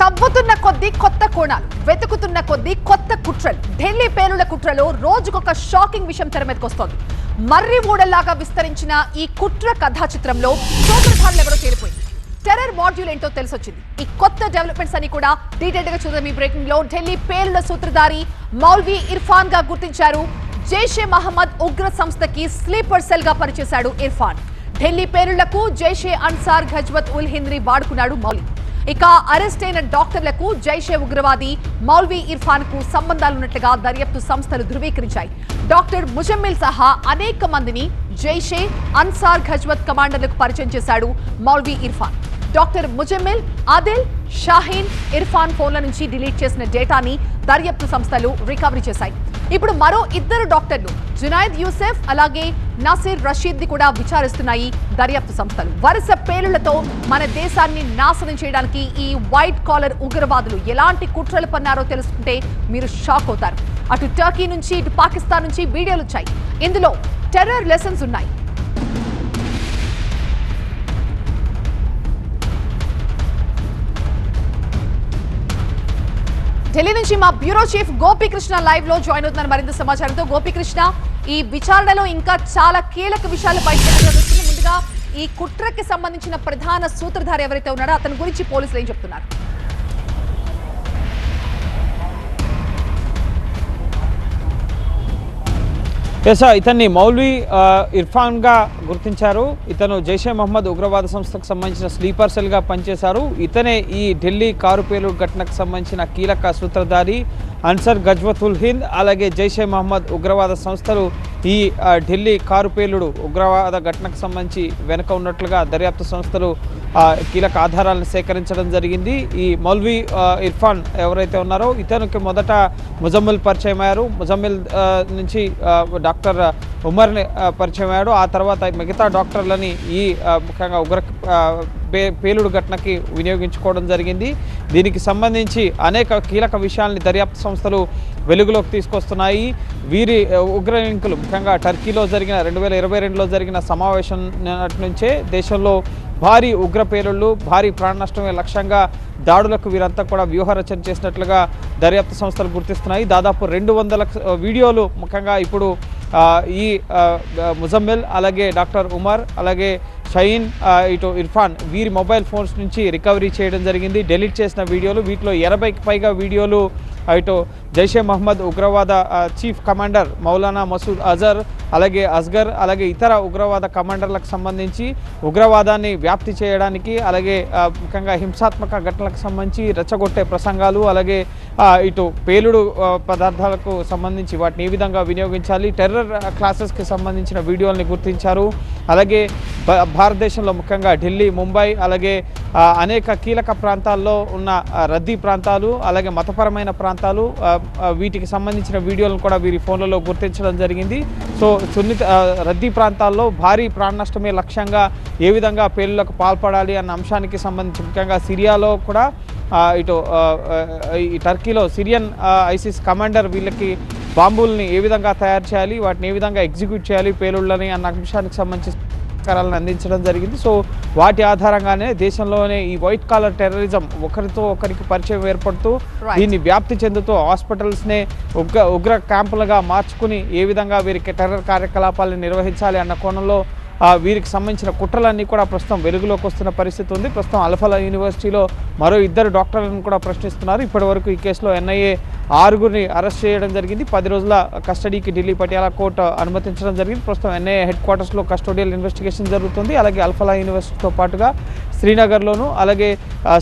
తవ్వుతున్న కొద్దీ కొత్త కోణాలు వెతుకుతున్న కొద్దీ కొత్త కుట్రలు. ఢిల్లీ పేరుల కుట్రలో రోజుకొక షాకింగ్ విషయం తెర మర్రి ఊడల్లాగా విస్తరించిన ఈ కుట్ర కథా చిత్రంలో సూత్రధారులు ఎవరో తేలిపోయింది. టెర్రర్ మాడ్యూల్ ఏంటో తెలిసొచ్చింది. ఈ కొత్త డెవలప్మెంట్స్ అని కూడా డీటెయిల్గా చూద్దాం ఈ బ్రేకింగ్లో ఢిల్లీ పేరుల సూత్రధారి మౌల్వీ ఇర్ఫాన్గా గుర్తించారు. జైషే మహమ్మద్ ఉగ్ర సంస్థకి స్లీపర్ సెల్గా పనిచేశాడు ఇర్ఫాన్. ఢిల్లీ పేరులకు జైషే అన్సార్ ఘజ్వత్ ఉల్ హింద్రీ వాడుకున్నాడు మౌలి ఇక అరెస్ట్ అయిన డాక్టర్లకు జైషే ఉగ్రవాది మౌల్వీ ఇర్ఫాన్కు సంబంధాలున్నట్లుగా దర్యాప్తు సంస్థలు ధృవీకరించాయి. డాక్టర్ ముజమ్మిల్ సహా అనేక మందిని జైషే అన్సార్ ఘజ్వత్ కమాండర్లకు పరిచయం చేశాడు మౌల్వీ ఇర్ఫాన్. డాక్టర్ ముజమ్మిల్ ఆదిల్ షాహీన్ ఇర్ఫాన్ ఫోన్ల నుంచి డిలీట్ చేసిన డేటాని దర్యాప్తు సంస్థలు రికవరీ చేశాయి. ఇప్పుడు మరో ఇద్దరు డాక్టర్లు జునైద్ యూసెఫ్ అలాగే నాసిర్ రషీద్ని కూడా విచారిస్తున్నాయి దర్యాప్తు సంస్థలు. వరుస పేలుళ్ళతో మన దేశాన్ని నాశనం చేయడానికి ఈ వైట్ కాలర్ ఉగ్రవాదులు ఎలాంటి కుట్రలు పన్నారో తెలుసుకుంటే మీరు షాక్ అవుతారు. అటు టర్కీ నుంచి ఇటు పాకిస్తాన్ నుంచి వీడియోలు వచ్చాయి. ఇందులో టెర్రర్ లెసన్స్ ఉన్నాయి. ఢిల్లీ నుంచి మా బ్యూరో చీఫ్ గోపీకృష్ణ లైవ్లో జాయిన్ అవుతున్నారు మరింత సమాచారంతో. గోపీకృష్ణ ఈ విచారణలో ఇంకా చాలా కీలక విషయాలు బయటకు ముందుగా ఈ కుట్రకి సంబంధించిన ప్రధాన సూత్రధారి ఎవరైతే ఉన్నారో అతని గురించి పోలీసులు ఏం చెప్తున్నారు? ఎస్ ఇతన్ని మౌలీ ఇర్ఫాన్గా గుర్తించారు. ఇతను జైషే మహమ్మద్ ఉగ్రవాద సంస్థకు సంబంధించిన స్లీపర్ సెల్గా పనిచేశారు. ఇతనే ఈ ఢిల్లీ కారు పేలు ఘటనకు సంబంధించిన కీలక సూత్రధారి అన్సర్ గజ్వతుల్ హింద్ అలాగే జైషే మహమ్మద్ ఉగ్రవాద సంస్థలు ఈ ఢిల్లీ కారు పేలుడు ఉగ్రవాద ఘటనకు సంబంధించి వెనుక ఉన్నట్లుగా దర్యాప్తు సంస్థలు కీలక ఆధారాలను సేకరించడం జరిగింది. ఈ మౌల్వీ ఇర్ఫాన్ ఎవరైతే ఉన్నారో ఇతనికి మొదట ముజమ్మిల్ పరిచయం అయ్యారు. ముజమ్మిల్ నుంచి డాక్టర్ ఉమర్ని పరిచయం అయ్యాడు. ఆ తర్వాత మిగతా డాక్టర్లని ఈ ముఖ్యంగా ఉగ్ర పే పేలుడు ఘటనకి వినియోగించుకోవడం జరిగింది. దీనికి సంబంధించి అనేక కీలక విషయాల్ని దర్యాప్తు సంస్థలు వెలుగులోకి తీసుకొస్తున్నాయి. వీరి ఆ, ఉగ్ర లింకులు ముఖ్యంగా టర్కీలో జరిగిన రెండు వేల ఇరవై రెండులో జరిగిన సమావేశం నుంచే దేశంలో భారీ ఉగ్రపేలుళ్ళు భారీ ప్రాణ నష్టమే లక్ష్యంగా దాడులకు వీరంతా కూడా వ్యూహరచన చేసినట్లుగా దర్యాప్తు సంస్థలు గుర్తిస్తున్నాయి. దాదాపు రెండు వందల వీడియోలు ముఖ్యంగా ఇప్పుడు ఈ ముజమ్మిల్ అలాగే డాక్టర్ ఉమర్ అలాగే షయీన్ ఇటు ఇర్ఫాన్ వీరి మొబైల్ ఫోన్స్ నుంచి రికవరీ చేయడం జరిగింది. డెలీట్ చేసిన వీడియోలు వీటిలో ఎనభైకి పైగా వీడియోలు ఇటు జైషే మహమ్మద్ ఉగ్రవాద చీఫ్ కమాండర్ మౌలానా మసూద్ అజర్ అలాగే అస్గర్ అలాగే ఇతర ఉగ్రవాద కమాండర్లకు సంబంధించి ఉగ్రవాదాన్ని వ్యాప్తి చేయడానికి అలాగే ముఖ్యంగా హింసాత్మక ఘటనలకు సంబంధించి రెచ్చగొట్టే ప్రసంగాలు అలాగే ఇటు పేలుడు పదార్థాలకు సంబంధించి వాటిని ఏ విధంగా వినియోగించాలి టెర్రర్ క్లాసెస్కి సంబంధించిన వీడియోల్ని గుర్తించారు. అలాగే భారతదేశంలో ముఖ్యంగా ఢిల్లీ ముంబై అలాగే అనేక కీలక ప్రాంతాల్లో ఉన్న రద్దీ ప్రాంతాలు అలాగే మతపరమైన ప్రాంతాలు వీటికి సంబంధించిన వీడియోలను కూడా వీరి ఫోన్లలో గుర్తించడం జరిగింది. సో సున్నిత రద్దీ ప్రాంతాల్లో భారీ ప్రాణ నష్టమే లక్ష్యంగా ఏ విధంగా పేలులకు పాల్పడాలి అన్న అంశానికి సంబంధించి ముఖ్యంగా సిరియాలో కూడా ఇటు ఈ టర్కీలో సిరియన్ ఐసిస్ కమాండర్ వీళ్ళకి బాంబుల్ని ఏ విధంగా తయారు చేయాలి వాటిని ఏ విధంగా ఎగ్జిక్యూట్ చేయాలి పేలుళ్ళని అన్న అంశానికి సంబంధించి సహకారాలను అందించడం జరిగింది. సో వాటి ఆధారంగానే దేశంలోనే ఈ వైట్ కాలర్ టెర్రరిజం ఒకరితో ఒకరికి పరిచయం ఏర్పడుతూ. దీన్ని వ్యాప్తి చెందుతూ హాస్పిటల్స్నే ఉగ్ర ఉగ్ర క్యాంపులుగా మార్చుకుని ఏ విధంగా వీరికి టెర్రర్ కార్యకలాపాలను నిర్వహించాలి అన్న కోణంలో ఆ, వీరికి సంబంధించిన కుట్రలన్నీ కూడా ప్రస్తుతం వెలుగులోకి వస్తున్న పరిస్థితి ఉంది. ప్రస్తుతం అల్ఫలా యూనివర్సిటీలో మరో ఇద్దరు డాక్టర్లను కూడా ప్రశ్నిస్తున్నారు. ఇప్పటి వరకు ఈ కేసులో ఎన్ఐఏ ఆరుగురిని అరెస్ట్ చేయడం జరిగింది. పది రోజుల కస్టడీకి ఢిల్లీ పటియాలా కోర్టు అనుమతించడం జరిగింది. ప్రస్తుతం ఎన్ఐఏ హెడ్ క్వార్టర్స్లో కస్టోడియల్ ఇన్వెస్టిగేషన్ జరుగుతుంది. అలాగే అల్ఫలా యూనివర్సిటీతో పాటుగా శ్రీనగర్లోను అలాగే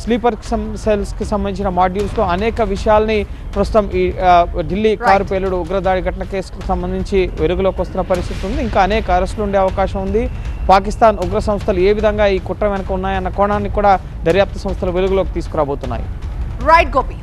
స్లీపర్ సెల్స్కి సంబంధించిన మాడ్యూల్స్లో అనేక విషయాల్ని ప్రస్తుతం ఈ ఢిల్లీ కారు. పేలుడు ఉగ్రదాడి ఘటన కేసుకు సంబంధించి వెలుగులోకి వస్తున్న పరిస్థితి ఉంది. ఇంకా అనేక అరెస్టులు ఉండే అవకాశం ఉంది. పాకిస్తాన్ ఉగ్ర సంస్థలు ఏ విధంగా ఈ కుట్ర వెనుక ఉన్నాయన్న కోణాన్ని కూడా దర్యాప్తు సంస్థలు వెలుగులోకి తీసుకురాబోతున్నాయి. రైట్ గోపి